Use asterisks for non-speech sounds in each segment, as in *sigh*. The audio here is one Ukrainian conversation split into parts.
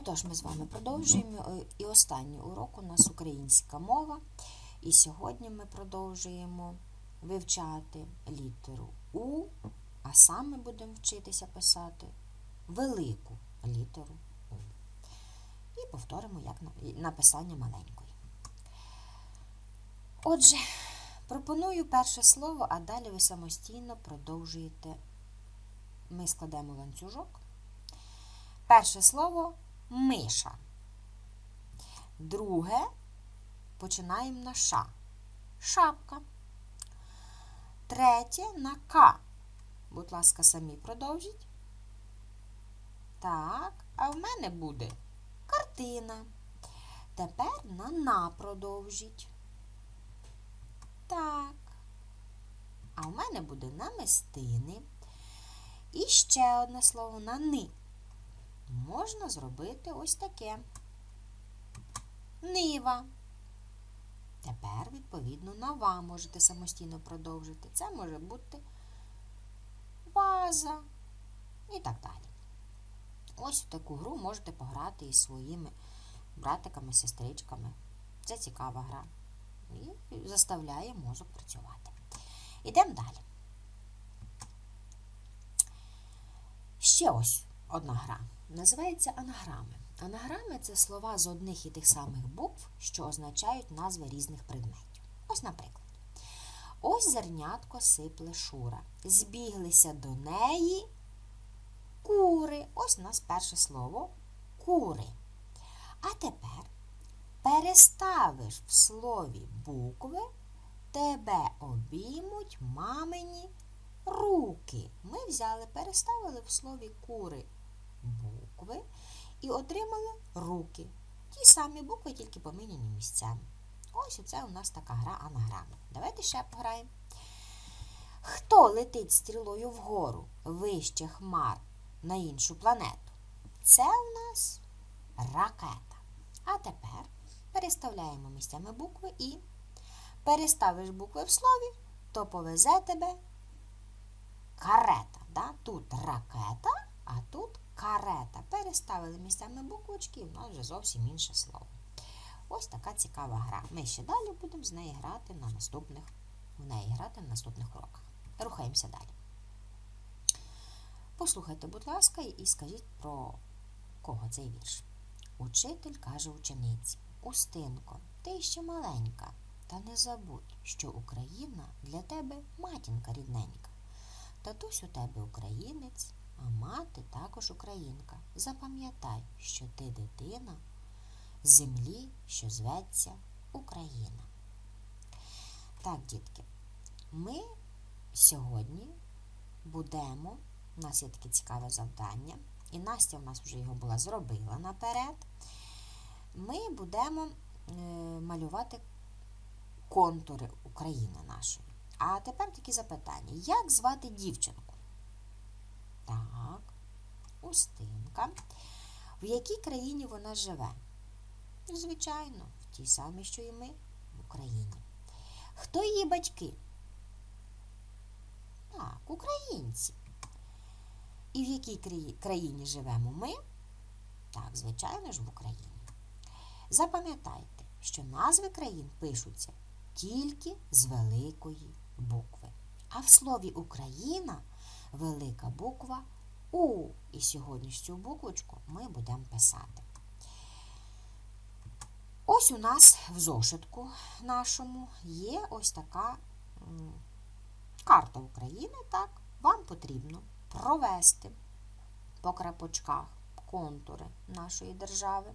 Отож, ми з вами продовжуємо. Е, І останній урок у нас українська мова. І сьогодні ми продовжуємо вивчати літеру У, а саме будемо вчитися писати велику літеру У. І повторимо як написання маленької. Отже, пропоную перше слово, а далі ви самостійно продовжуєте. Ми складемо ланцюжок. Перше слово миша. Друге починаємо на ша. Шапка. Третє на К. Будь ласка, самі продовжіть. Так, а в мене буде картина. Тепер на на продовжіть. Так. А в мене буде намистини. І ще одне слово на ни можна зробити ось таке. Нива. Тепер, відповідно, на ва можете самостійно продовжити. Це може бути ваза і так далі. Ось в таку гру можете пограти із своїми братиками, сестричками. Це цікава гра. І заставляє мозок працювати. Ідемо далі. Ще ось одна гра. Називається анаграми. Анаграми це слова з одних і тих самих букв, що означають назви різних предметів. Ось, наприклад, ось зернятко сипле шура. Збіглися до неї кури. Ось у нас перше слово кури. А тепер переставиш в слові букви, тебе обіймуть мамині руки. Ми взяли, переставили в слові кури букви і отримали руки. Ті самі букви, тільки поміняні місцями. Ось оце у нас така гра анаграми. Давайте ще пограємо. Хто летить стрілою вгору вище хмар на іншу планету? Це у нас ракета. А тепер переставляємо місцями букви і переставиш букви в слові, то повезе тебе карета. Да? Тут ракета, а тут карета. Переставили місцями буквочки, і в нас вже зовсім інше слово. Ось така цікава гра. Ми ще далі будемо з нею грати на наступних, в неї грати на наступних уроках. Рухаємося далі. Послухайте, будь ласка, і скажіть про кого цей вірш. Учитель каже учениці: Устинко, ти ще маленька, та не забудь, що Україна для тебе матінка рідненька. Татусь у тебе українець, а мати також українка. Запам'ятай, що ти дитина землі, що зветься Україна. Так, дітки, ми сьогодні будемо, у нас є таке цікаве завдання, і Настя в нас вже його була зробила наперед. Ми будемо е, малювати контури України нашої. А тепер такі запитання. Як звати дівчинку? Устинка. В якій країні вона живе? Ну, Звичайно, в тій самій, що і ми, в Україні. Хто її батьки? Так, українці. І в якій країні живемо ми? Так, звичайно ж, в Україні. Запам'ятайте, що назви країн пишуться тільки з великої букви. А в слові Україна велика буква У. І сьогодні ж цю буквочку ми будемо писати. Ось у нас в зошитку нашому є ось така карта України. Так, вам потрібно провести по крапочках контури нашої держави.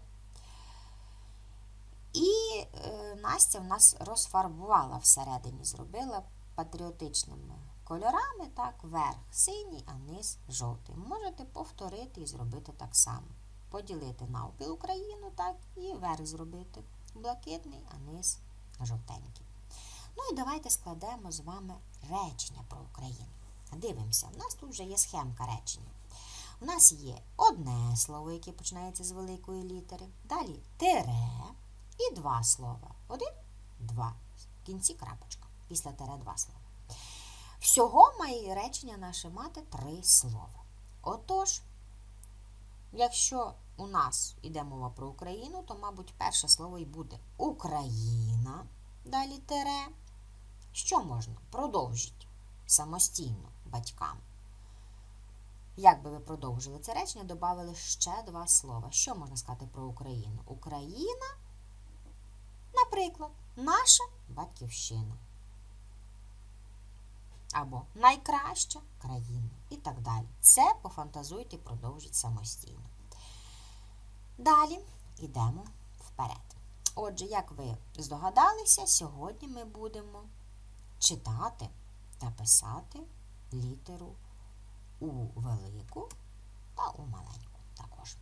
І е, Настя в нас розфарбувала всередині, зробила патріотичними кольорами, так, верх синій, а низ жовтий. Можете повторити і зробити так само. Поділити навпіл Україну, так, і верх зробити блакитний, а низ жовтенький. Ну і давайте складемо з вами речення про Україну. Дивимося, у нас тут вже є схемка речення. У нас є одне слово, яке починається з великої літери, далі тире і два слова. Один, два. В кінці крапочка. Після тире два слова. Всього має речення наше мати три слова. Отож, якщо у нас іде мова про Україну, то, мабуть, перше слово і буде Україна. Далі тере. Що можна? Продовжіть самостійно батькам. Як би ви продовжили це речення, додали ще два слова. Що можна сказати про Україну? Україна, наприклад, наша батьківщина. Або найкраща країна і так далі. Це пофантазуйте і продовжіть самостійно. Далі йдемо вперед. Отже, як ви здогадалися, сьогодні ми будемо читати та писати літеру у велику та у маленьку також.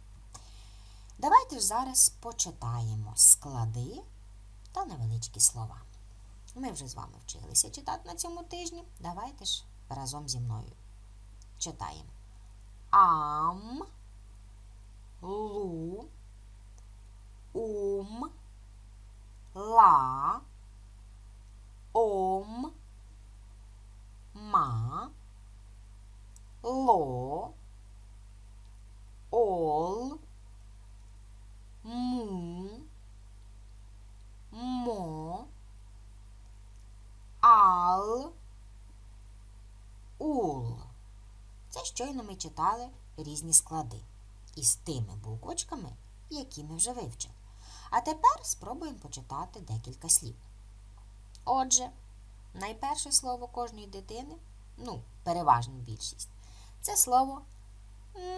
Давайте ж зараз почитаємо склади та невеличкі слова. Ми вже з вами вчилися читати на цьому тижні. Давайте ж разом зі мною читаємо. Ам, лу, ум, ла, ом, ма, ло, щойно ми читали різні склади із тими буквочками, які ми вже вивчили. А тепер спробуємо почитати декілька слів. Отже, найперше слово кожної дитини, ну, переважна більшість, це слово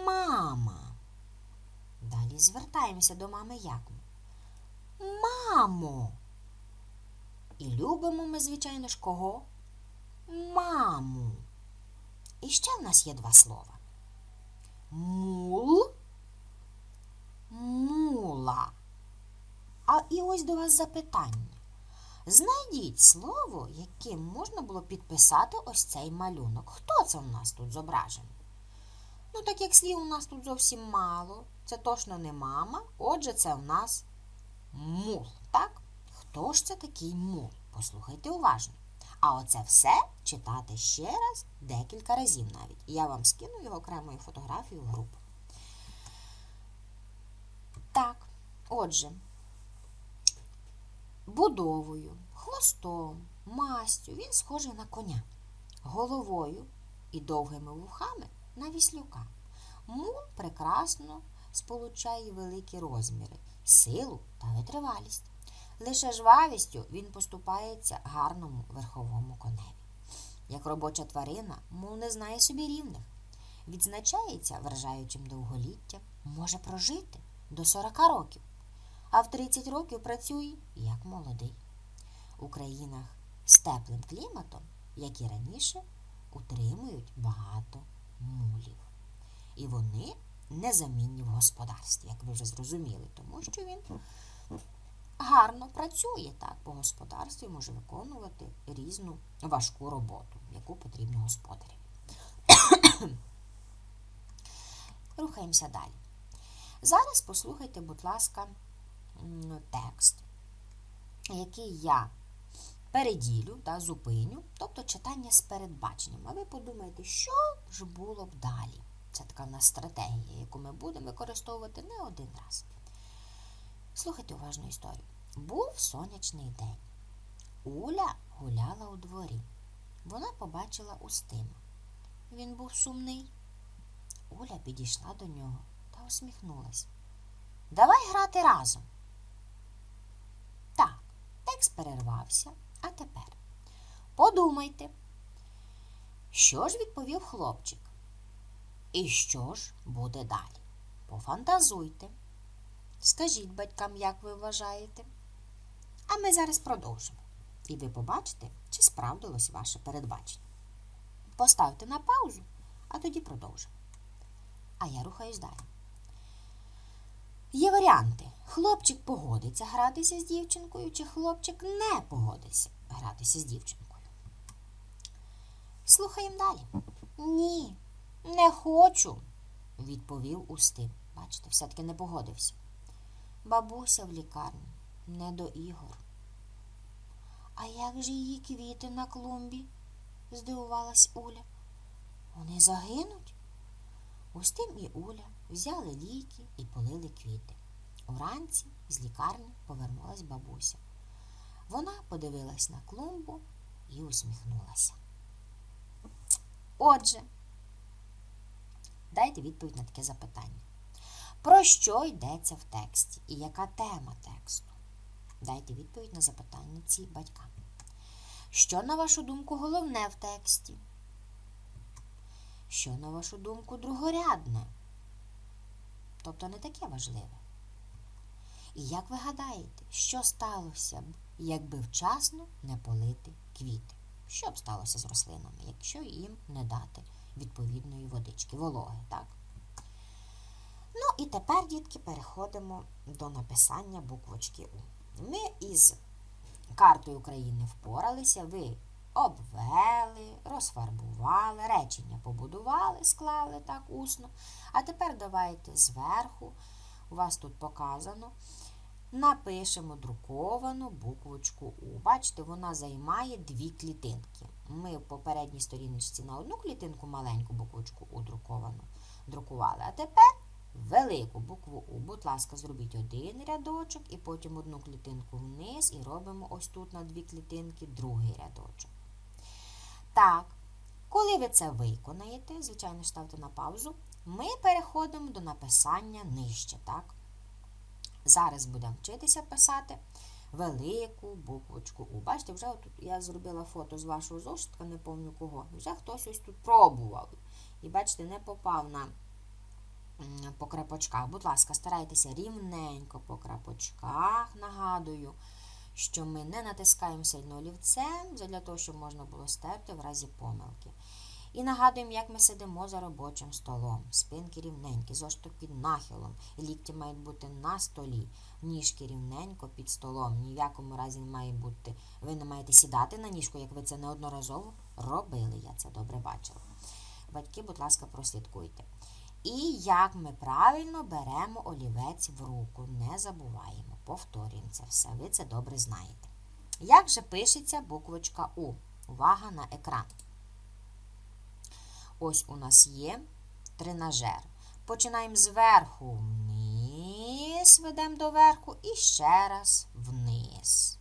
мама. Далі звертаємося до мами як ми? Мамо. І любимо ми, звичайно ж, кого? Маму. І ще в нас є два слова. Мул, мула. А і ось до вас запитання. Знайдіть слово, яким можна було підписати ось цей малюнок. Хто це у нас тут зображений? Ну, так як слів у нас тут зовсім мало, це точно не мама, отже, це у нас мул, так? Хто ж це такий мул? Послухайте уважно. А оце все читати ще раз декілька разів навіть. Я вам скину його окремою фотографією в групу. Так, отже, будовою, хвостом, мастю він схожий на коня, головою і довгими вухами на віслюка. Мул прекрасно сполучає великі розміри, силу та витривалість. Лише жвавістю він поступається гарному верховому коневі. Як робоча тварина, мул не знає собі рівних. Відзначається вражаючим довголіттям, може прожити до 40 років, а в 30 років працює як молодий. У країнах з теплим кліматом, як і раніше, утримують багато мулів. І вони незамінні в господарстві, як ви вже зрозуміли, тому що він гарно працює так по господарстві, може виконувати різну важку роботу, яку потрібно господарі. *coughs* Рухаємося далі. Зараз послухайте, будь ласка, текст, який я переділю та зупиню, тобто читання з передбаченням. А ви подумаєте, що ж було б далі? Це така в нас стратегія, яку ми будемо використовувати не один раз. Слухайте уважну історію. Був сонячний день. Уля гуляла у дворі. Вона побачила Устима. Він був сумний. Уля підійшла до нього та усміхнулась. Давай грати разом. Так, текст перервався, а тепер подумайте, що ж відповів хлопчик? І що ж буде далі? Пофантазуйте. Скажіть батькам, як ви вважаєте. А ми зараз продовжимо. І ви побачите, чи справдилось ваше передбачення. Поставте на паузу, а тоді продовжимо. А я рухаюсь далі. Є варіанти. Хлопчик погодиться гратися з дівчинкою, чи хлопчик не погодиться гратися з дівчинкою. Слухаємо далі. Ні, не хочу, відповів Устим. Бачите, все-таки не погодився. Бабуся в лікарні, не до ігор. А як же її квіти на клумбі? здивувалась Уля. Вони загинуть? Устим і Уля взяли ліки і полили квіти. Уранці з лікарні повернулась бабуся. Вона подивилась на клумбу і усміхнулася. Отже, дайте відповідь на таке запитання. Про що йдеться в тексті і яка тема тексту? Дайте відповідь на запитання ці батькам. Що, на вашу думку, головне в тексті? Що, на вашу думку, другорядне? Тобто не таке важливе. І як ви гадаєте, що сталося б, якби вчасно не полити квіти? Що б сталося з рослинами, якщо їм не дати відповідної водички, вологи, так? Ну і тепер, дітки, переходимо до написання буквочки У. Ми із картою України впоралися, ви обвели, розфарбували, речення побудували, склали так усно. А тепер давайте зверху, у вас тут показано, напишемо друковану буквочку У. Бачите, вона займає дві клітинки. Ми в попередній сторіночці на одну клітинку маленьку буквочку У друковану друкували. А тепер велику букву У. Будь ласка, зробіть один рядочок і потім одну клітинку вниз і робимо ось тут на дві клітинки другий рядочок. Так, коли ви це виконаєте, звичайно, ставте на паузу, ми переходимо до написання нижче. так? Зараз будемо вчитися писати велику буквочку У. Бачите, вже тут я зробила фото з вашого зошитка, не пам'ятаю кого. Вже хтось ось тут пробував. І бачите, не попав на по крапочках. Будь ласка, старайтеся рівненько по крапочках. Нагадую, що ми не натискаємо сильно олівцем, для того, щоб можна було стерти в разі помилки. І нагадуємо, як ми сидимо за робочим столом. Спинки рівненькі, зошток під нахилом. Лікті мають бути на столі, ніжки рівненько під столом. Ні в якому разі не має бути. Ви не маєте сідати на ніжку, як ви це неодноразово робили. Я це добре бачила. Батьки, будь ласка, прослідкуйте. І як ми правильно беремо олівець в руку. Не забуваємо, повторюємо це все. Ви це добре знаєте. Як же пишеться буквочка У? Увага на екран. Ось у нас є тренажер. Починаємо зверху вниз, ведемо до верху і ще раз вниз.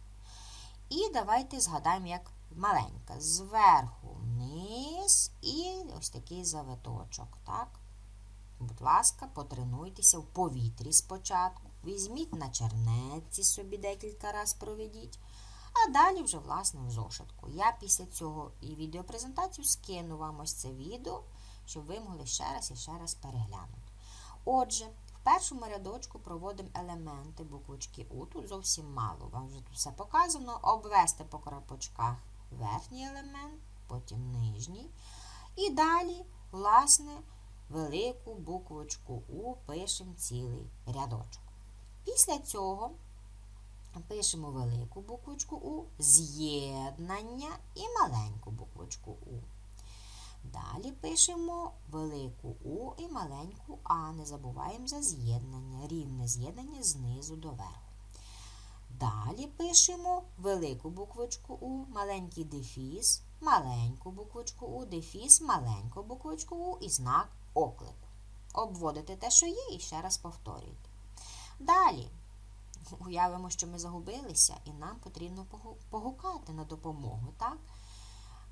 І давайте згадаємо, як маленька. Зверху вниз і ось такий завиточок. так? Будь ласка, потренуйтеся в повітрі спочатку. Візьміть на чернетці собі декілька разів проведіть. А далі вже, власне, в зошитку. Я після цього і відеопрезентацію скину вам ось це відео, щоб ви могли ще раз і ще раз переглянути. Отже, в першому рядочку проводимо елементи буквочки У. Тут зовсім мало. Вам вже тут все показано. Обвести по крапочках верхній елемент, потім нижній. І далі, власне, велику буквочку У пишемо цілий рядочок. Після цього пишемо велику буквочку У, з'єднання і маленьку буквочку У. Далі пишемо велику У і маленьку А. Не забуваємо за з'єднання, рівне з'єднання знизу до верху. Далі пишемо велику буквочку У, маленький дефіс, маленьку буквочку У, дефіс, маленьку буквочку У і знак оклику. Обводите те, що є, і ще раз повторюйте. Далі уявимо, що ми загубилися, і нам потрібно погукати на допомогу, так?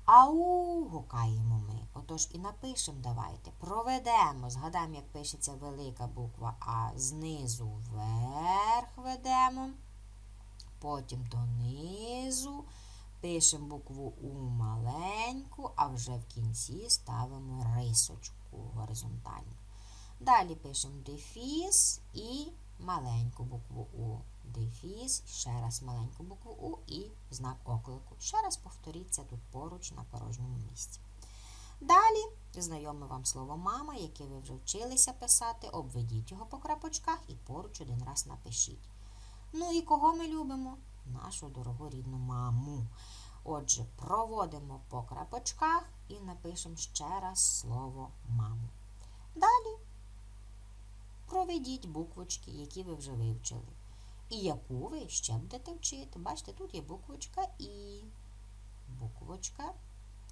Ау, гукаємо ми. Отож і напишемо, давайте. Проведемо, згадаємо, як пишеться велика буква А. Знизу вверх ведемо. Потім донизу. Пишемо букву У маленьку, а вже в кінці ставимо рисочку горизонтальну. Далі пишемо дефіс і маленьку букву У. Дефіс, ще раз маленьку букву У і знак оклику. Ще раз повторіться тут поруч на порожньому місці. Далі знайоме вам слово мама, яке ви вже вчилися писати, обведіть його по крапочках і поруч один раз напишіть. Ну і кого ми любимо? Нашу дорогу рідну маму. Отже, проводимо по крапочках і напишемо ще раз слово маму. Далі проведіть буквочки, які ви вже вивчили. І яку ви ще будете вчити. Бачите, тут є буквочка І, буквочка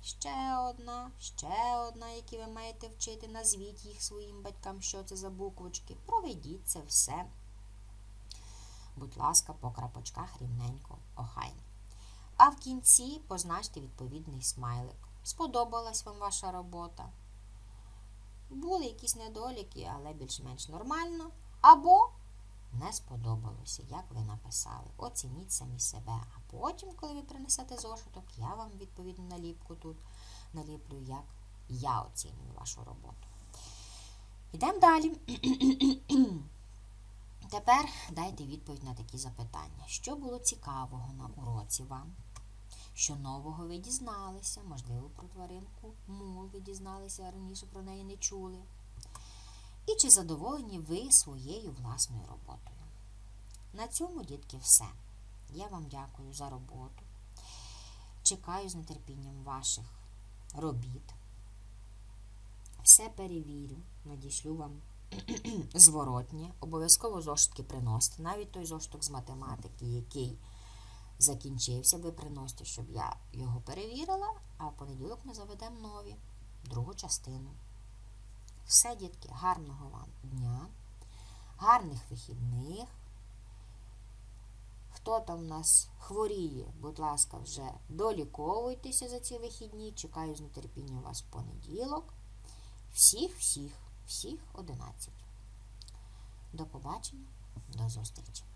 ще одна, ще одна, які ви маєте вчити. Назвіть їх своїм батькам, що це за буквочки. Проведіть це все. Будь ласка, по крапочках рівненько, охайно. А в кінці позначте відповідний смайлик. Сподобалась вам ваша робота. Були якісь недоліки, але більш-менш нормально. Або не сподобалося, як ви написали. Оцініть самі себе. А потім, коли ви принесете зошиток, я вам відповідну наліпку тут наліплю, як я оцінюю вашу роботу. Йдемо далі. Тепер дайте відповідь на такі запитання. Що було цікавого на уроці вам? Що нового ви дізналися? Можливо, про тваринку мул ви дізналися, а раніше про неї не чули. І чи задоволені ви своєю власною роботою? На цьому, дітки, все. Я вам дякую за роботу. Чекаю з нетерпінням ваших робіт. Все перевірю, надішлю вам *clears throat* зворотнє. Обов'язково зошитки приносите. Навіть той зошиток з математики, який закінчився, ви приносите, щоб я його перевірила, а в понеділок ми заведемо нові, другу частину. Все, дітки, гарного вам дня, гарних вихідних. Хто там у нас хворіє, будь ласка, вже доліковуйтеся за ці вихідні. Чекаю з нетерпінням вас в понеділок. Всіх, всіх, всіх 11. До побачення, до зустрічі!